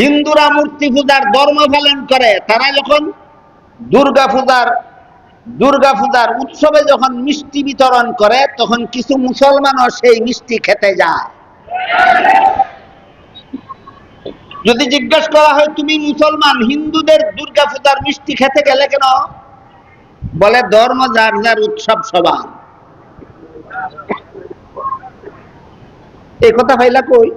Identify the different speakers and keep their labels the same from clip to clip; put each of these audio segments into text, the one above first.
Speaker 1: হিন্দুরা মূর্তি পূজার ধর্ম পালন করে, তারা যখন দুর্গা পূজার দুর্গা পূজার উৎসবে যখন মিষ্টি বিতরণ করে, তখন কিছু মুসলমানও সেই মিষ্টি খেতে যায়। যদি জিজ্ঞেস করা হয়, তুমি মুসলমান, হিন্দুদের দুর্গা পূজার মিষ্টি খেতে গেলে কেন? বলে, ধর্ম যার যার উৎসব সবার। এই কথা ভাইলা কই?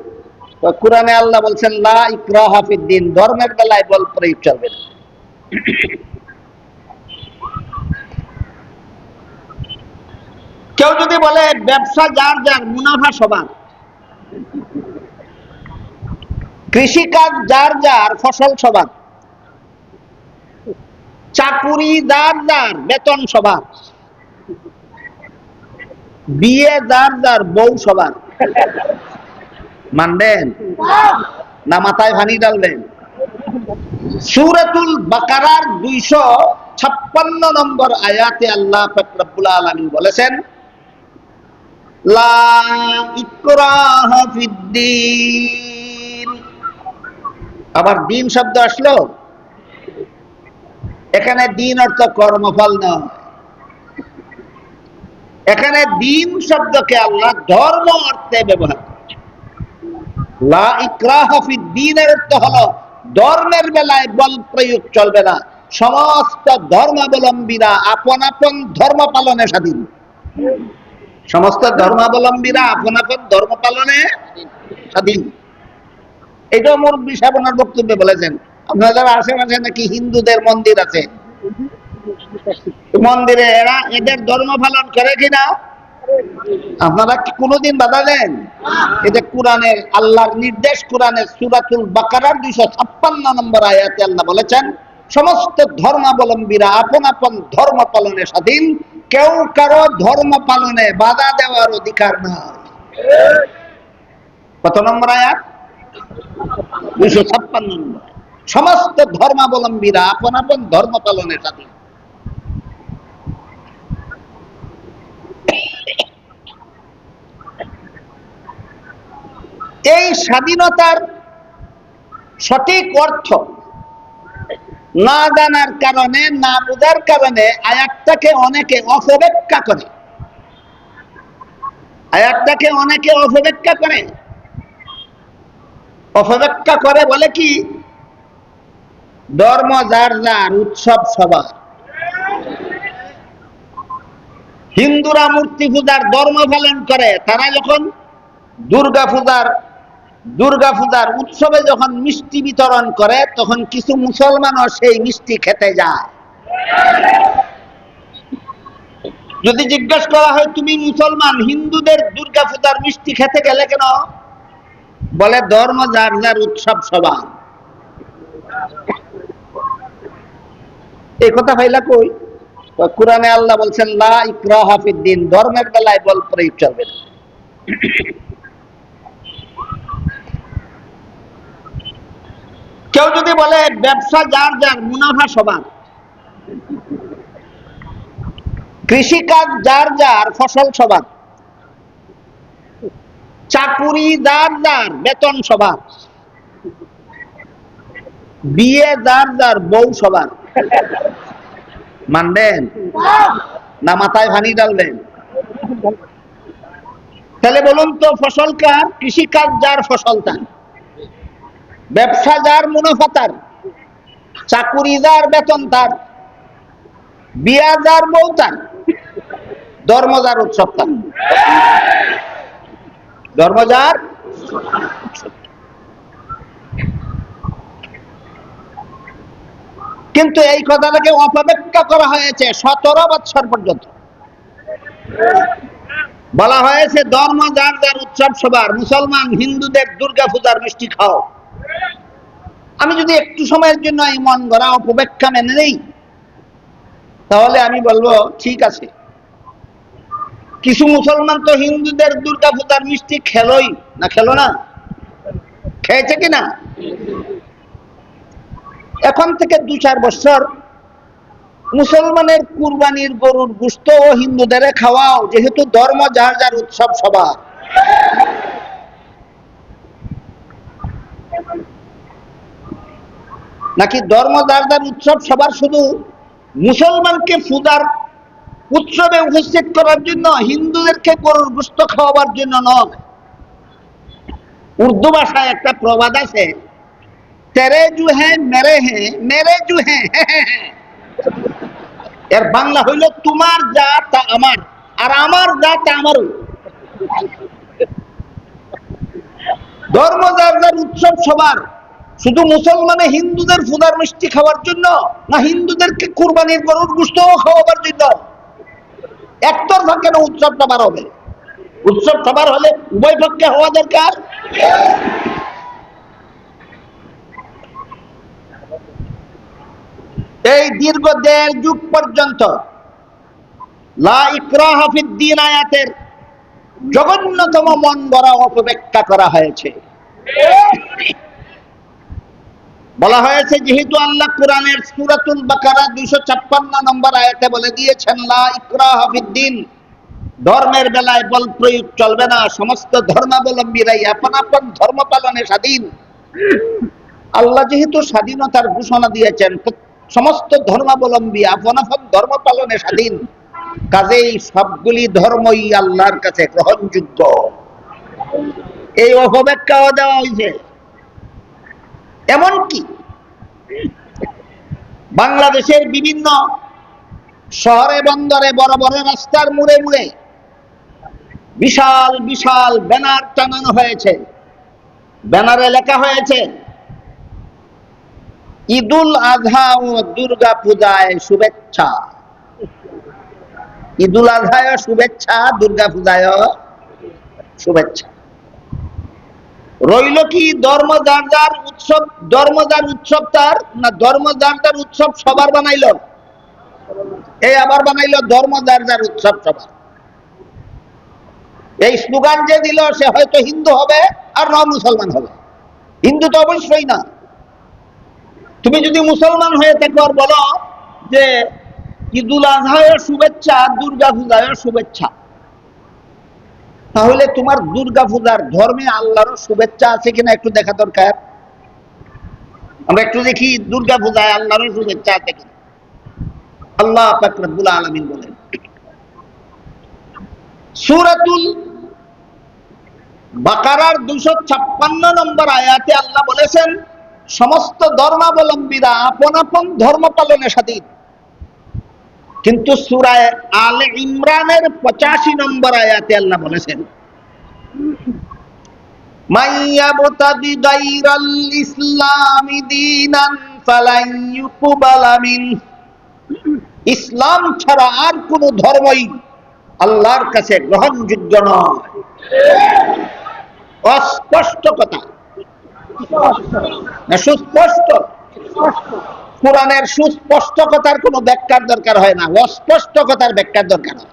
Speaker 1: কোরআনে আল্লাহ বলছেন, লা ইকরাহা ফিদ্দিন ধর্মের বেলায় বল প্রয়োগ চলবে না। কেউ যদি বলে, ব্যবসা যার যার, মুনাফা সবার কৃষিকাজ যার যার, ফসল সবার। চাকুরি যার যার, বেতন সবার। বিয়ে যার যার, বউ সবার। মানবেন না মাথায় ভানি ডালবেন সুরাতুল বাকারার দুইশো ছাপ্পান্ন নম্বর আয়াতে আল্লাহ ফকরাবুল আলমী বলেছেন আবার দিন শব্দ আসলো। এখানে দিন অর্থ কর্মফল নয়। এখানে দিন শব্দকে আল্লাহ ধর্ম অর্থে ব্যবহার ধর্মের বেলায় বল প্রয়োগ চলবে না। সমস্ত ধর্মাবলম্বীরা আপন আপন ধর্ম পালনে স্বাধীন। সমস্ত ধর্মাবলম্বীরা আপন আপন ধর্ম পালনে স্বাধীন। এটাও মুরব্বী সাহেব ওনার বক্তব্যে বলেছেন। আপনাদের আশেপাশে নাকি হিন্দুদের মন্দির আছে, মন্দিরে এরা এদের ধর্ম পালন করে কিনা? আপনারা কি কোনোদিন বাধা দেন এটা কোরআনের আল্লাহর নির্দেশ, কোরআনের সুরাতুল বাকারার দুইশো ছাপ্পান্ন নম্বর আয়াতে আল্লাহ বলেছেন, সমস্ত ধর্মাবলম্বীরা আপন আপন ধর্ম পালনে স্বাধীন। কেউ কারও ধর্ম পালনে বাধা দেওয়ার অধিকার নাই। কত নম্বর আয়াত? দুইশো ছাপ্পান্ন নম্বর সমস্ত ধর্মাবলম্বীরা আপন আপন ধর্ম পালনে স্বাধীন। এই স্বাধীনতার সঠিক অর্থ না জানার কারণে, না বোঝার কারণে আয়াতটাকে অনেকে অপব্যাখ্যা করে। আয়াতটাকে অনেকে অপব্যাখ্যা করে। অপব্যাখ্যা করে বলে কি? ধর্ম, যার যার, উৎসব সবার। হিন্দুরা মূর্তি পূজার ধর্ম পালন করে, তারা যখন দুর্গা পূজার দুর্গা পূজার উৎসবে যখন মিষ্টি বিতরণ করে, তখন কিছু মুসলমানও সেই মিষ্টি খেতে যায়। যদি জিজ্ঞেস করা হয়, তুমি মুসলমান, হিন্দুদের দুর্গা পূজার মিষ্টি খেতে গেলে কেন? বলে, ধর্ম, যার যার উৎসব, সবার। এই কথা ভাইলা কই? কোরআনে আল্লাহ বলছেন, লা ইকরাহা ফিদ্দিন ধর্মের বেলায় বল প্রয়োগ চলবে না। কেউ যদি বলে ব্যবসা যার যার, মুনাফা সবার। কৃষিকাজ যার যার, ফসল সবার। চাকুরি যার যার, বেতন সবার। বিয়ে যার যার, বউ সবার। মানবেন? না মাথায় ভানি ডালবেন তাহলে বলুন তো, ফসল কার? কৃষিকাজ যার, ফসল তার। ব্যবসা যার মুনাফা তার চাকুরি যার বেতন তার বিয়া যার বউ তার ধর্ম যার উৎসব তার ধর্ম যার কিন্তু এই কথাটাকে অপব্যাখ্যা করা হয়েছে সতেরো বছর পর্যন্ত। বলা হয়েছে ধর্ম যার যার উৎসব সবার, মুসলমান, হিন্দুদের দুর্গা পূজার মিষ্টি খাও। আমি যদি একটু সময়ের জন্য এই মন গড়া অপব্যাখ্যা মেনে নেই, তাহলে আমি বলব, ঠিক আছে। কিছু মুসলমান তো হিন্দুদের দুর্গা পূজার মিষ্টি খেলোই, না খেলো না? খেয়েছে কিনা এখন থেকে দু চার বছর মুসলমানের কুরবানির গরুর গুস্ত ও হিন্দুদের খাওয়াও, যেহেতু ধর্ম যার যার উৎসব সবার। নাকি ধর্ম যার যার উৎসব সবার শুধু মুসলমানকে ফুদার উৎসবে উপস্থিত করার জন্য, হিন্দুদেরকে গরুর গুস্ত খাওয়াবার জন্য নয়? উর্দু ভাষায় একটা প্রবাদ আছে, তেরে জু হ্যাঁ মেরে হ্যাঁ মেরে জু হ্যাঁ এর বাংলা হইল, তোমার যা তা আমার, আর আমার যা তা আমারও। ধর্ম যার যার উৎসব সবার শুধু মুসলমানে হিন্দুদের ফুদার মিষ্টি খাওয়ার জন্য না, হিন্দুদেরকে কুরবানির গরুর গুস্ত খাওয়াবার জন্য। একতরফা কেন উৎসব সবার হবে? উৎসব সবার হলে উভয় পক্ষে হওয়া দরকার? এই দীর্ঘ দেড় যুগ পর্যন্ত আয়াতের জঘন্যতম মন গড়া অপব্যাখ্যা করা হয়েছে। বলা হয়েছে, যেহেতু আল্লাহ কোরআনের সুরাতুল বাকারা দুইশো ছাপ্পান্ন নম্বর আয়াতে বলে দিয়েছেন, লা ইকরাহা ফিদ্দিন ধর্মের বেলায় বল প্রয়োগ চলবে না, সমস্ত ধর্মাবলম্বীরাই আপন আপন ধর্ম পালনে স্বাধীন। আল্লাহ যেহেতু স্বাধীনতার ঘোষণা দিয়েছেন, সমস্ত ধর্মাবলম্বী আপন আপন ধর্ম পালনে স্বাধীন। কাজেই সবগুলি ধর্মই আল্লাহর কাছে গ্রহণযোগ্য। এই অপব্যাখ্যাও দেওয়া হয়েছে। এমনকি বাংলাদেশের বিভিন্ন শহরে, বন্দরে, বড় বড় রাস্তার মুড়ে মুড়ে বিশাল বিশাল ব্যানার টানানো হয়েছে। ব্যানারে লেখা হয়েছে, ঈদুল আজহা ও দুর্গা পূজায় শুভেচ্ছা। ঈদুল আজহায় শুভেচ্ছা, দুর্গা পূজায় শুভেচ্ছা। রইল কি ধর্ম যার যার উৎসব ধর্ম যার উৎসব তার, না ধর্ম যার যার উৎসব সবার বানাইল? এই আবার বানাইল ধর্ম যার যার উৎসব সবার। এই স্লোগান যে দিল, সে হয়তো হিন্দু হবে আর ন মুসলমান হবে। হিন্দু তো অবশ্যই না। তুমি যদি মুসলমান হয়ে থাকো আর বলো যে ঈদুল আজহায় শুভেচ্ছা দুর্গা পূজায় শুভেচ্ছা। তাহলে তোমার দুর্গা পূজার ধর্মে আল্লাহরও শুভেচ্ছা আছে কিনা একটু দেখা দরকার? আমরা একটু দেখি দুর্গা পূজায় আল্লাহরও শুভেচ্ছা আছে কিনা। আল্লাহ ফাকরাবুল আলমিন বলেন, সুরাতুল বাকারার দুশো ছাপ্পান্ন নম্বর আয়াতে আল্লাহ বলেছেন, সমস্ত ধর্মাবলম্বীরা আপন আপন ধর্ম পালনে স্বাধীন কিন্তু সুরায় আলে ইমরানের পঁচাশি নম্বর আয়াতে আল্লাহ বলেছেন ইসলামি ছাড়া আর কোন ধর্মই আল্লাহর কাছে গ্রহণযোগ্য নয়। অস্পষ্ট কথা। সুস্পষ্ট। কোরআনের সুস্পষ্ট কথার কোন ব্যাখ্যার দরকার হয় না অস্পষ্ট কথার ব্যাখ্যার দরকার হয়।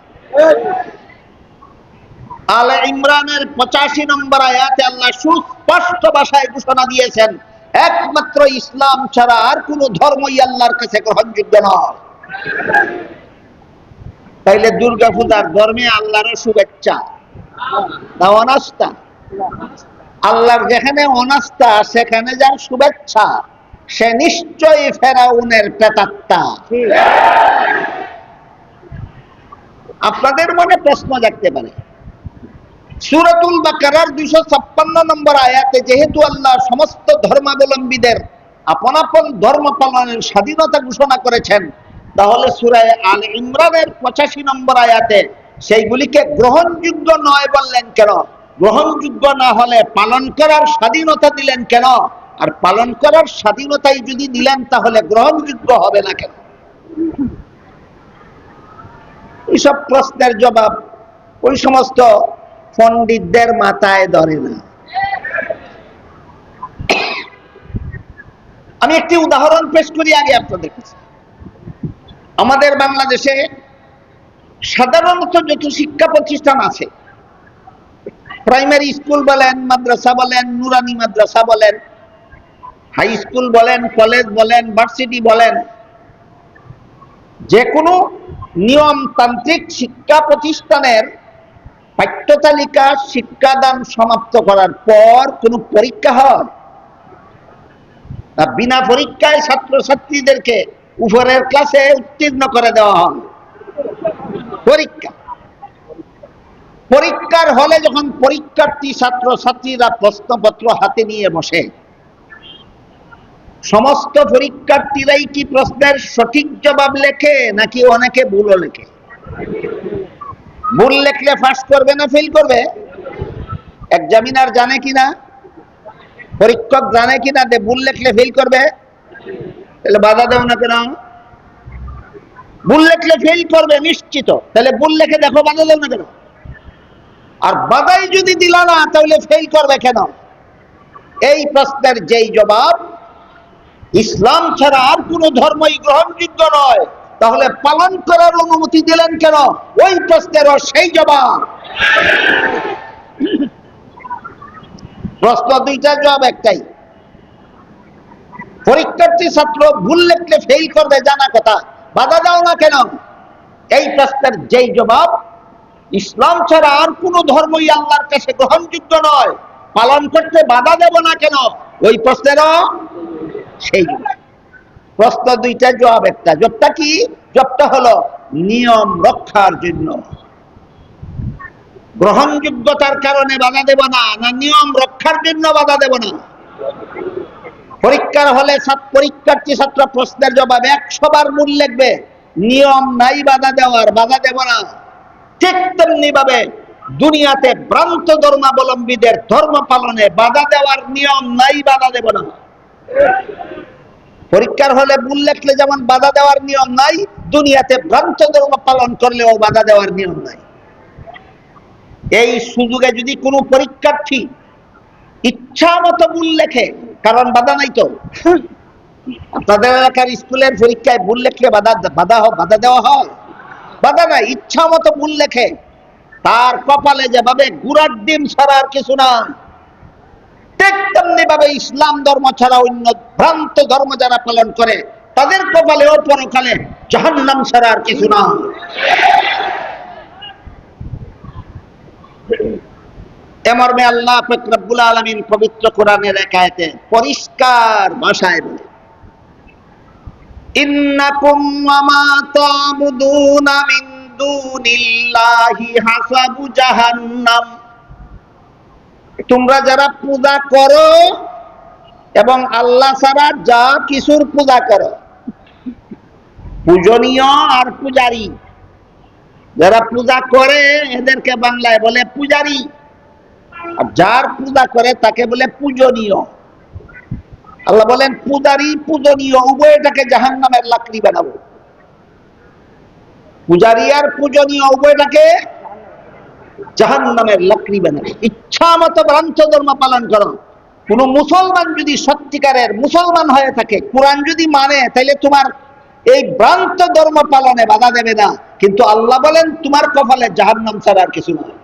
Speaker 1: আলে ইমরানের পঁচাশি নম্বর আয়াতে আল্লাহ সুস্পষ্ট ভাষায় ঘোষণা দিয়েছেন, একমাত্র ইসলাম ছাড়া আর কোন ধর্মই আল্লাহর কাছে গ্রহণযোগ্য নয়। তাইলে দুর্গা পূজার ধর্মে আল্লাহর শুভেচ্ছা, না অনাস্থা? আল্লাহর যেখানে অনাস্থা, সেখানে যার শুভেচ্ছা। সে নিশ্চয়ই ফেরাউনের প্রেতাত্মা। আপনাদের মনে প্রশ্ন জাগতে পারে। সুরাতুল বাকারার দুইশো ছাপ্পান্ন নম্বর আয়াতে যেহেতু আল্লাহ সমস্ত ধর্মাবলম্বীদের আপন আপন ধর্ম পালনের স্বাধীনতা ঘোষণা করেছেন, তাহলে সুরায় আল ইমরানের পঁচাশি নম্বর আয়াতে সেইগুলিকে গ্রহণযোগ্য নয় বললেন কেন? গ্রহণযোগ্য না হলে পালন করার স্বাধীনতা দিলেন কেন? আর পালন করার স্বাধীনতাই যদি দিলেন তাহলে গ্রহণযোগ্য হবে না কেন? এইসব প্রশ্নের জবাব ওই সমস্ত পণ্ডিতদের মাথায় ধরে না। আমি একটি উদাহরণ পেশ করি, আগে আপনাদের কাছে। আমাদের বাংলাদেশে সাধারণত যত শিক্ষা প্রতিষ্ঠান আছে, প্রাইমারি স্কুল বলেন, মাদ্রাসা বলেন, নুরানি মাদ্রাসা বলেন হাই স্কুল বলেন, কলেজ বলেন, ভার্সিটি বলেন যে কোনো নিয়মতান্ত্রিক শিক্ষা প্রতিষ্ঠানের পাঠ্য তালিকা শিক্ষাদান সমাপ্ত করার পর কোনো পরীক্ষা হয়? বিনা পরীক্ষায় ছাত্রছাত্রীদেরকে উপরের ক্লাসে উত্তীর্ণ করে দেওয়া হয়। পরীক্ষা। পরীক্ষার হলে যখন পরীক্ষার্থী ছাত্র ছাত্রীরা প্রশ্নপত্র হাতে নিয়ে বসে সমস্ত পরীক্ষার্থীরাই কি প্রশ্নের সঠিক জবাব লেখে, নাকি অনেকে ভুলও লেখে? ভুল লেখলে ফাঁস করবে না ফেল করবে? এক্সামিনার জানে কিনা? পরীক্ষক জানে কিনা যে ভুল লেখলে ফেল করবে? তাহলে বাধা দেও না কেন? ভুল লেখলে ফেল করবে, নিশ্চিত। তাহলে ভুল লেখে দেখো, বাধা দেও না কেন? আর বাধাই যদি দিল না, তাহলে ফেল করবে কেন? এই প্রশ্নের যেই জবাব ইসলাম ছাড়া আর কোন ধর্মই গ্রহণযোগ্য নয়। তাহলে পালন করার অনুমতি দিলেন কেন? ওই প্রশ্নের সেই জবাব। প্রশ্ন দুইটা জবাব একটাই। পরীক্ষার্থী ছাত্র ভুল লিখলে ফেল করবে, জানা কথা। বাধা দাও না কেন? এই প্রশ্নের যেই জবাব, ইসলাম ছাড়া আর কোন ধর্মই আল্লাহর কাছে গ্রহণযোগ্য নয়। পালন করতে বাধা দেব না কেন? ওই প্রশ্নেরও সেই জবাব প্রশ্ন দুইটা, জবাব একটা। জবটা কি? জবটা হলো নিয়ম রক্ষার জন্য। গ্রহণযোগ্যতার কারণে বাধা দেব না না নিয়ম রক্ষার জন্য বাধা দেব না। পরীক্ষার হলে পরীক্ষার্থী ছাত্র প্রশ্নের জবাব একশো বার মূল লিখবে, নিয়ম নাই বাধা দেওয়ার, বাধা দেব না। ঠিক তেমনি ভাবে দুনিয়াতে ভ্রান্ত ধর্মাবলম্বীদের ধর্ম পালনে বাধা দেওয়ার নিয়ম নাই, বাধা দেব না। পরীক্ষার হলে ভুল লেখলে যেমন বাধা দেওয়ার নিয়ম নাই, দুনিয়াতে ভ্রান্ত ধর্ম পালন করলেও বাধা দেওয়ার নিয়ম নাই। এই সুযোগে যদি কোনো পরীক্ষার্থী ইচ্ছা মতো ভুল লেখে, কারণ বাধা নাই তো? আপনাদের এলাকার স্কুলের পরীক্ষায় ভুল লেখলে বাধা বাধা বাধা দেওয়া হয়? বাধা নাই ইচ্ছা মতো ভুল লেখে। তার কপালে যেভাবে গুড়ার ডিম ছাড়া আর কিছু না ঠিক তেমনি ভাবে ইসলাম ধর্ম ছাড়া অন্য ভ্রান্ত ধর্ম যারা পালন করে, তাদের কপালে ও পরকালে জাহান্নাম ছাড়া আর কিছু না। এমর্মে আল্লাহ পাক রব্বুল আলামিন পবিত্র কোরআনের একায়েতে পরিষ্কার ভাষায় বলে, ইন্নাকুম ওয়া মা তা'বুদুনা মিন দুনিল্লাহি হাসাবু জাহান্নাম। তোমরা যারা পূজা করো এবং আল্লাহ ছাড়া যা কিছুর পূজা করো। পূজনীয় আর পূজারি। যারা পূজা করে, এদেরকে বাংলায় বলে পূজারি। আর যার পূজা করে, তাকে বলে পূজনীয়। আল্লাহ বলেন, পূজারি, পূজনীয় উভয়টাকে জাহান নামের লাকড়ি বানাবো। পূজারি আর পূজনীয় উভয়টাকে জাহান নামের লাকড়ি বানাবে ইচ্ছা মতো ভ্রান্ত ধর্ম পালন করো। কোন মুসলমান যদি সত্যিকারের মুসলমান হয়ে থাকে, কোরআন যদি মানে তাহলে তোমার এই ভ্রান্ত ধর্ম পালনে বাধা দেবে না। কিন্তু আল্লাহ বলেন, তোমার কপালে জাহান্নাম ছাড়া আর কিছু নয়